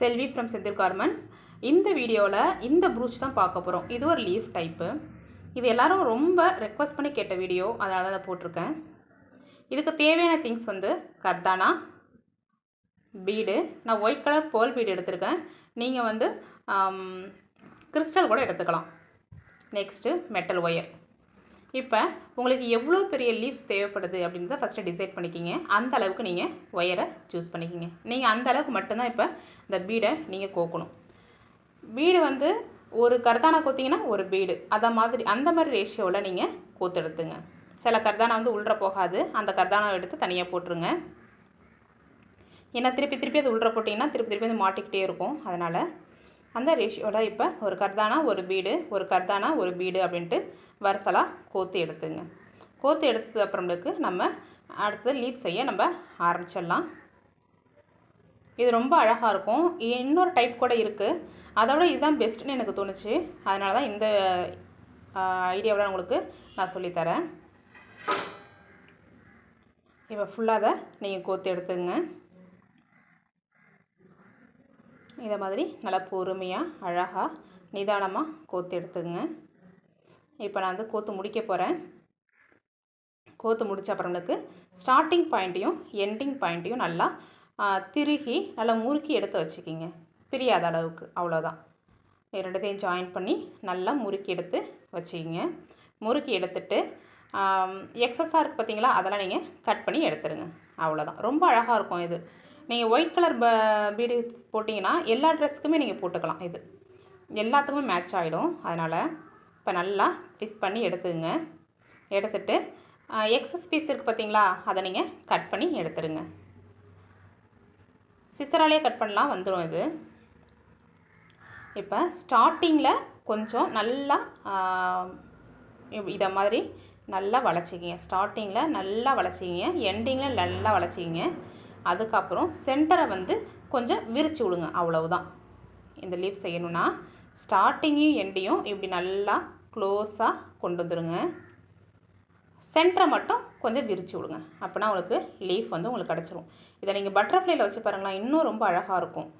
Selvi from Senthil garments இந்த வீடியோவில் இந்த ப்ரூச் தான் பார்க்க போகிறோம் இது ஒரு லீஃப் டைப்பு இது எல்லோரும் ரொம்ப ரெக்வஸ்ட் பண்ணி கேட்ட வீடியோ அதனால தான் அதை போட்டிருக்கேன். இதுக்கு தேவையான திங்ஸ் வந்து கர்தானா பீடு. நான் ஒயிட் கலர் பேர்ல் பீடு எடுத்திருக்கேன். நீங்கள் வந்து கிறிஸ்டல் கூட எடுத்துக்கலாம். நெக்ஸ்ட்டு மெட்டல் ஒயர் இப்போ உங்களுக்கு எவ்வளோ பெரிய லீஃப் தேவைப்படுது அப்படின்றத ஃபஸ்ட்டு டிசைட் பண்ணிக்கிங்க. அந்த அளவுக்கு நீங்கள் ஒயரை சூஸ் பண்ணிக்கிங்க. நீங்கள் அந்த அளவுக்கு மட்டும்தான் இப்போ இந்த பீடை நீங்கள் கோக்கணும். பீடு வந்து ஒரு கர்தானா கோத்திங்கன்னா ஒரு பீடு அதை மாதிரி அந்த மாதிரி ரேஷியோவில் நீங்கள் கோத்தெடுத்துங்க சில கர்தானா வந்து உள்ற போகாது. அந்த கர்தானாவை எடுத்து தனியாக போட்டுருங்க. ஏன்னா திருப்பி திருப்பி அது உள்ற போட்டிங்கன்னா திருப்பி திருப்பி அது மாட்டிக்கிட்டே இருக்கும். அதனால் அந்த ரேஷியோவில் இப்போ ஒரு கர்தானா ஒரு பீடு ஒரு கர்தானா ஒரு பீடு அப்படின்ட்டு வரிசலாக கோத்து எடுத்துங்க. கோத்து எடுத்தது அப்புறமேலுக்கு நம்ம அடுத்தது லீவ் செய்ய நம்ம ஆரம்பிச்சிடலாம். இது ரொம்ப அழகாக இருக்கும். இன்னொரு டைப் கூட இருக்குது அதோட இதுதான் பெஸ்ட்டுன்னு எனக்கு தோணுச்சு. அதனால தான் இந்த ஐடியாவில் உங்களுக்கு நான் சொல்லித்தரேன் இப்போ ஃபுல்லாக அதை நீங்கள் கோத்து எடுத்துங்க. இதை மாதிரி நல்லா பொறுமையாக அழகாக நிதானமாக கோத்து எடுத்துங்க இப்போ நான் வந்து கோத்து முடிக்க போகிறேன் கோத்து முடித்த அப்புறமேலுக்கு ஸ்டார்டிங் பாயிண்ட்டையும் எண்டிங் பாயிண்ட்டையும் நல்லா திருகி நல்லா முறுக்கி எடுத்து வச்சுக்கிங்க. பிரியாத அளவுக்கு அவ்வளோதான் ரெண்டுத்தையும் ஜாயின் பண்ணி நல்லா முறுக்கி எடுத்து வச்சுக்கிங்க. முறுக்கி எடுத்துட்டு எக்ஸஸாக இருக்குது பார்த்தீங்களா அதெல்லாம் நீங்கள் கட் பண்ணி எடுத்துருங்க. அவ்வளோதான் ரொம்ப அழகாக இருக்கும் இது. நீங்கள் ஒயிட் கலர் ப பீடிஸ் போட்டிங்கன்னா எல்லா ட்ரெஸ்ஸுக்குமே நீங்கள் போட்டுக்கலாம் இது. எல்லாத்துக்குமே மேட்ச் ஆகிடும் அதனால் இப்போ நல்லா ஃபிஸ் பண்ணி எடுத்துங்க எடுத்துட்டு எக்ஸஸ் பீஸ் இருக்குது பார்த்தீங்களா அதை நீங்கள் கட் பண்ணி எடுத்துருங்க. சிசராலே கட் பண்ணலாம் வந்துடும் இது. இப்போ ஸ்டார்டிங்கில் கொஞ்சம் நல்லா இதை மாதிரி நல்லா வளைச்சிக்கிங்க. ஸ்டார்டிங்கில் நல்லா வளைச்சிக்கிங்க. எண்டிங்கில் நல்லா வளைச்சிக்கிங்க. அதுக்கப்புறம் சென்டரை வந்து கொஞ்சம் விரித்து விடுங்க அவ்வளவுதான். இந்த லீஃப் செய்யணுன்னா ஸ்டார்டிங்கையும் எண்டையும் இப்படி நல்லா க்ளோஸாக கொண்டு வந்துடுங்க. சென்டரை மட்டும் கொஞ்சம் விரித்து விடுங்க. அப்போனா உங்களுக்கு லீஃப் வந்து உங்களுக்கு கிடச்சிரும். இதை நீங்கள் பட்டர்ஃப்ளைல வச்சு பாருங்களேன் இன்னும் ரொம்ப அழகாக இருக்கும்.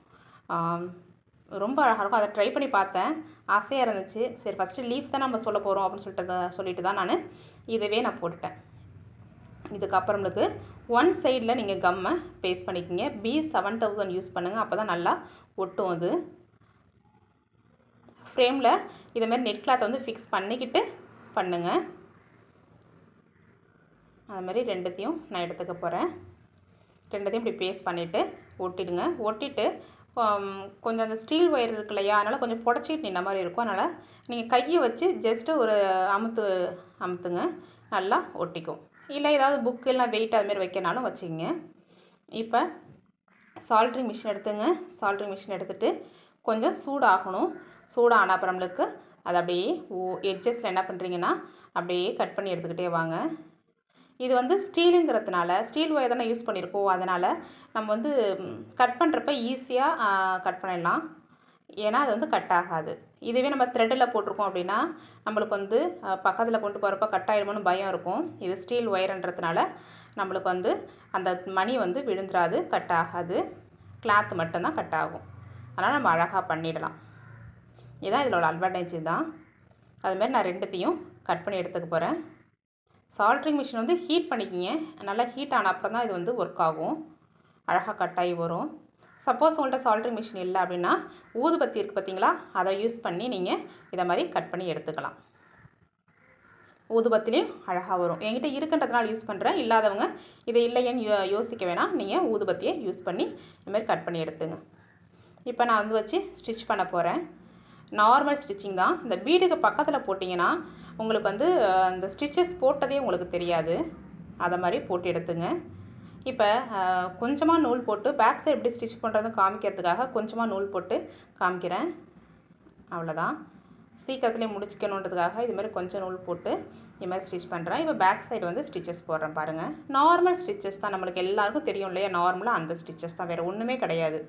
ரொம்ப அழகாக இருக்கும். அதை ட்ரை பண்ணி பார்த்தேன். ஆசையாக இருந்துச்சு. சரி ஃபஸ்ட்டு லீஃப் தான் நம்ம சொல்ல போகிறோம் அப்படின்னு சொல்லிட்டு சொல்லிட்டு தான் நான் இதுவே நான் போட்டுட்டேன். இதுக்கப்புறமேலுக்கு ஒன் சைடில் நீங்கள் கம்மை பேஸ்ட் பண்ணிக்கிங்க. பி செவன் தௌசண்ட் யூஸ் பண்ணுங்கள் அப்போ தான் நல்லா ஒட்டும் அது. ஃப்ரேமில் இதேமாரி நெட் கிளாத்தை வந்து ஃபிக்ஸ் பண்ணிக்கிட்டு பண்ணுங்கள் அது மாதிரி ரெண்டுத்தையும் நான் எடுத்துக்க போகிறேன் ரெண்டுத்தையும் இப்படி பேஸ்ட் பண்ணிவிட்டு ஒட்டிடுங்க. ஒட்டிட்டு கொஞ்சம் அந்த ஸ்டீல் ஒயர் இருக்கு இல்லையா? அதனால் கொஞ்சம் புடச்சிட்டு நின்ன மாதிரி இருக்கும். அதனால் நீங்கள் கையை வச்சு ஜஸ்ட்டு ஒரு அமுத்து அமுத்துங்க. நல்லா ஒட்டிக்கும். இல்லை ஏதாவது புக்கு இல்லை வெயிட் அதுமாரி வைக்கனாலும் வச்சுக்கோங்க. இப்போ சால்ட்ரிங் மிஷின் எடுத்துங்க. சால்ட்ரிங் மிஷின் எடுத்துகிட்டு கொஞ்சம் சூடாகணும். சூடான அப்புறம்களுக்கு அதை அப்படியே ஓ எட்ஜஸில் என்ன பண்ணுறீங்கன்னா அப்படியே கட் பண்ணி எடுத்துக்கிட்டே வாங்க. இது வந்து ஸ்டீலுங்கிறதுனால ஸ்டீல் ஒயர் தானே யூஸ் பண்ணியிருக்கோம். அதனால் நம்ம வந்து கட் பண்ணுறப்ப ஈஸியாக கட் பண்ணிடலாம். ஏன்னா அது வந்து கட் ஆகாது. இதுவே நம்ம த்ரெட்டில் போட்டிருக்கோம் அப்படின்னா நம்மளுக்கு வந்து பக்கத்தில் கொண்டு போகிறப்ப கட் ஆயிடுமோன்னு பயம் இருக்கும். இது ஸ்டீல் ஒயர்ன்றதுனால நம்மளுக்கு வந்து அந்த மணி வந்து விழுந்துராது கட் ஆகாது. கிளாத் மட்டும்தான் கட் ஆகும். அதனால் நம்ம அழகாக பண்ணிடலாம். இதுதான் இதோட அட்வான்டேஜ் தான். அதுமாரி நான் ரெண்டுத்தையும் கட் பண்ணி எடுத்துக்க போகிறேன் சால்ட்ரிங் மிஷின் வந்து ஹீட் பண்ணிக்கிங்க. நல்லா ஹீட் ஆன அப்புறம் தான் இது வந்து ஒர்க் ஆகும். அழகாக கட் ஆகி வரும். சப்போஸ் உங்கள்கிட்ட சால்ட்ரிங் மிஷின் இல்லை அப்படின்னா ஊதுபத்தி இருக்குது பார்த்தீங்களா அதை யூஸ் பண்ணி நீங்கள் இதை மாதிரி கட் பண்ணி எடுத்துக்கலாம். ஊதுபத்திலையும் அழகாக வரும். என்கிட்ட இருக்குன்றதுனால யூஸ் பண்ணுறேன் இல்லாதவங்க இதை இல்லையேன்னு யோ யோசிக்க வேணாம். நீங்கள் ஊதுபத்தியை யூஸ் பண்ணி இதுமாதிரி கட் பண்ணி எடுத்துங்க. இப்போ நான் வந்து வச்சு ஸ்டிச் பண்ண போகிறேன் நார்மல் ஸ்டிச்சிங் தான். இந்த பீடுக்கு பக்கத்தில் போட்டிங்கன்னா உங்களுக்கு வந்து அந்த ஸ்டிச்சஸ் போட்டதே உங்களுக்கு தெரியாது. அதை மாதிரி போட்டு எடுத்துங்க. இப்போ கொஞ்சமாக நூல் போட்டு பேக் சைடு எப்படி ஸ்டிச் பண்ணுறதுன்னு காமிக்கிறதுக்காக கொஞ்சமாக நூல் போட்டு காமிக்கிறேன். அவ்வளோதான் சீக்கிரத்துலேயே முடிச்சிக்கணுன்றதுக்காக இது மாதிரி கொஞ்சம் நூல் போட்டு இது மாதிரி ஸ்டிச் பண்ணுறேன் இப்போ பேக் சைடு வந்து ஸ்டிச்சஸ் போடுறேன் பாருங்கள் நார்மல் ஸ்டிச்சஸ் தான் நம்மளுக்கு எல்லாருக்கும் தெரியும் இல்லையா? நார்மலாக அந்த ஸ்டிச்சஸ் தான். வேறு ஒன்றுமே கிடையாது.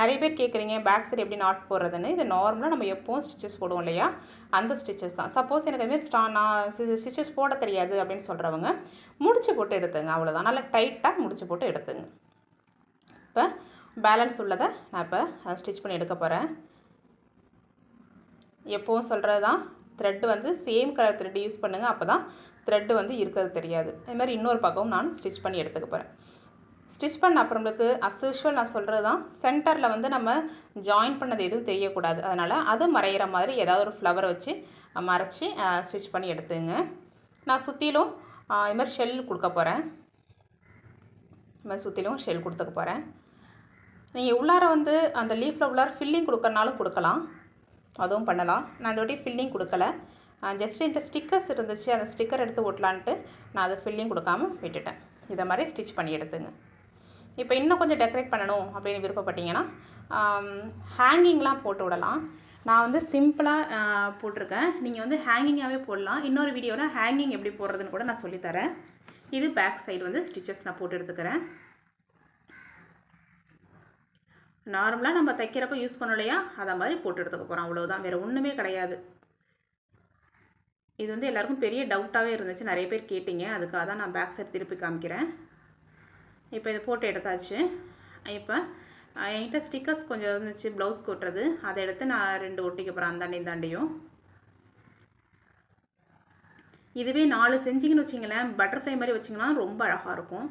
நிறைய பேர் கேட்குறீங்க பேக் சைடு எப்படி நாட் போடுறதுன்னு. இது நார்மலாக நம்ம எப்போவும் ஸ்டிச்சஸ் போடுவோம் இல்லையா? அந்த ஸ்டிச்சஸ் தான். சப்போஸ் எனக்கு அதுமாரி ஸ்டா நான் ஸ்டிச்சஸ் போட தெரியாது அப்படின்னு சொல்கிறவங்க முடிச்சு போட்டு எடுத்துங்க. அவ்வளோதான் நல்லா டைட்டாக முடிச்சு போட்டு எடுத்துங்க. இப்போ பேலன்ஸ் உள்ளதை நான் இப்போ ஸ்டிச் பண்ணி எடுக்க போகிறேன் எப்போவும் சொல்கிறது தான். த்ரெட்டு வந்து சேம் கலர் த்ரெட் யூஸ் பண்ணுங்கள் அப்போ தான் த்ரெட்டு வந்து இருக்கிறது தெரியாது. அதுமாதிரி இன்னொரு பக்கமும் நான் ஸ்டிச் பண்ணி எடுத்துக்க போகிறேன் ஸ்டிச் பண்ண அப்புறமேலுக்கு அஸ்யூஷுவல் நான் சொல்கிறது தான் சென்டரில் வந்து நம்ம ஜாயின் பண்ணது எதுவும் தெரியக்கூடாது. அதனால் அது மறையிற மாதிரி ஏதாவது ஒரு ஃப்ளவர் வச்சு மறைச்சி ஸ்டிச் பண்ணி எடுத்துங்க. நான் சுற்றிலும் இது மாதிரி ஷெல் கொடுக்க போகிறேன் இது மாதிரி சுற்றிலும் ஷெல் கொடுத்துக்க போகிறேன் நீங்கள் உள்ளார வந்து அந்த லீஃப்பில் உள்ளார ஃபில்லிங் கொடுக்கறனாலும் கொடுக்கலாம். அதுவும் பண்ணலாம். நான் இந்த ஃபில்லிங் கொடுக்கல. ஜஸ்ட் என்கிட்ட ஸ்டிக்கர்ஸ் இருந்துச்சு. அந்த ஸ்டிக்கர் எடுத்து ஓட்டலான்ட்டு நான் அதை ஃபில்லிங் கொடுக்காம விட்டுட்டேன். இதை மாதிரி ஸ்டிச் பண்ணி எடுத்துங்க. இப்போ இன்னும் கொஞ்சம் டெக்கரேட் பண்ணணும் அப்படின்னு விருப்பப்பட்டீங்கன்னா ஹேங்கிங்லாம் போட்டு விடலாம். நான் வந்து சிம்பிளாக போட்டிருக்கேன். நீங்கள் வந்து ஹேங்கிங்காகவே போடலாம். இன்னொரு வீடியோவில் ஹேங்கிங் எப்படி போடுறதுன்னு கூட நான் சொல்லித்தரேன். இது பேக் சைடு வந்து ஸ்டிச்சஸ் நான் போட்டு எடுத்துக்கிறேன். நார்மலாக நம்ம தைக்கிறப்ப யூஸ் பண்ணோம் இல்லையா? அதை மாதிரி போட்டு எடுத்துக்க போகிறோம் அவ்வளோதான் வேறு ஒன்றுமே கிடையாது. இது வந்து எல்லாருக்கும் பெரிய டவுட்டாகவே இருந்துச்சு. நிறைய பேர் கேட்டிங்க. அதுக்காக தான் நான் பேக் சைடு திருப்பி காமிக்கிறேன். இப்போ இதை போட்டு எடுத்தாச்சு. இப்போ என்கிட்ட ஸ்டிக்கர்ஸ் கொஞ்சம் இருந்துச்சு ப்ளவுஸ் கொட்டுறது. அதை எடுத்து நான் ரெண்டு ஒட்டிக்க போகிறேன் அந்தாண்டி தாண்டியும். இதுவே நாலு செஞ்சிங்கன்னு வச்சிங்களேன் பட்டர்ஃப்ளை மாதிரி வச்சிங்கன்னா ரொம்ப அழகாக இருக்கும்.